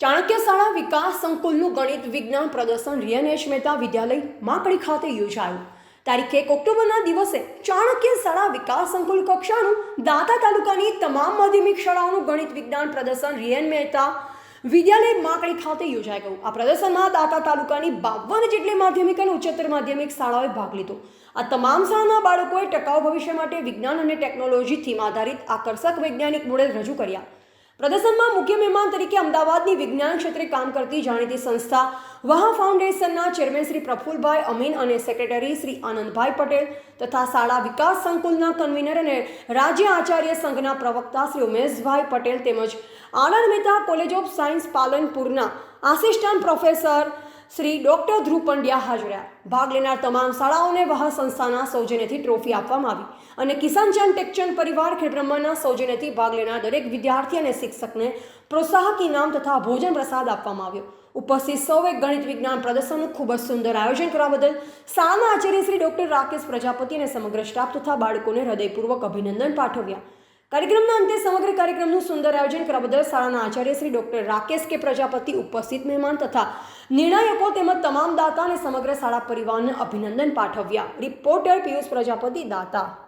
ચાણક્ય શાળા વિકાસ સંકુલનું ગણિત વિજ્ઞાન પ્રદર્શન રિયનેશ મહેતા વિદ્યાલય માકડી ખાતે યોજાયું. તારીખ એક ઓક્ટોબરના દિવસે ચાણક્ય શાળા વિકાસ સંકુલ કક્ષાનું દાંતા તાલુકાની તમામ માધ્યમિક શાળાઓનું ગણિત વિજ્ઞાન પ્રદર્શન રિયન મહેતા વિદ્યાલય માકડી ખાતે યોજાઈ ગયું. આ પ્રદર્શનમાં દાંતા તાલુકાની બાવન જેટલી માધ્યમિક અને ઉચ્ચતર માધ્યમિક શાળાઓએ ભાગ લીધો. આ તમામ શાળાના બાળકોએ ટકાઉ ભવિષ્ય માટે વિજ્ઞાન અને ટેકનોલોજી થીમ આધારિત આકર્ષક વૈજ્ઞાનિક મોડેલ રજૂ કર્યા. પ્રદર્શનમાં મુખ્ય મહેમાન તરીકે અમદાવાદની વિજ્ઞાન ક્ષેત્રે કામ કરતી જાણીતી સંસ્થા વહા ફાઉન્ડેશનના ચેરમેન શ્રી પ્રફુલભાઈ અમીન અને સેક્રેટરી શ્રી આનંદભાઈ પટેલ તથા શાળા વિકાસ સંકુલના કન્વીનર અને રાજ્ય આચાર્ય સંઘના પ્રવક્તા શ્રી ઉમેશભાઈ પટેલ તેમજ Anand Mehta college of science પાલનપુરના assistant professor Shri doctor Dhruv Pandya હાજર રહ્યા. ભાગ લેનાર તમામ શાળાઓને વહા સંસ્થાના સૌજન્યથી ટ્રોફી આપવામાં આવી અને કિસાનચંદ ટેકચંદ પરિવાર ખેડબ્રહ્માના સૌજન્યથી ભાગ લેનાર દરેક વિદ્યાર્થી અને શિક્ષકને પ્રોત્સાહક ઇનામ તથા ભોજન પ્રસાદ આપવામાં આવ્યો. ઉપસ્થિત સૌએ ગણિત વિજ્ઞાન પ્રદર્શનનું ખૂબ જ સુંદર આયોજન કરવા બદલ શાળાના આચાર્ય શ્રી ડોક્ટર રાકેશ પ્રજાપતિ અને સમગ્ર સ્ટાફ તથા બાળકોને હૃદયપૂર્વક અભિનંદન પાઠવ્યા. કાર્યક્રમના અંતે સમગ્ર કાર્યક્રમનું સુંદર આયોજન કરવા બદલ શાળાના આચાર્ય શ્રી ડોક્ટર રાકેશ કે પ્રજાપતિ ઉપસ્થિત મહેમાન તથા નિર્ણાયકો તેમજ તમામ દાતા અને સમગ્ર શાળા પરિવારને અભિનંદન પાઠવ્યા. રિપોર્ટર પિયુષ પ્રજાપતિ, દાતા.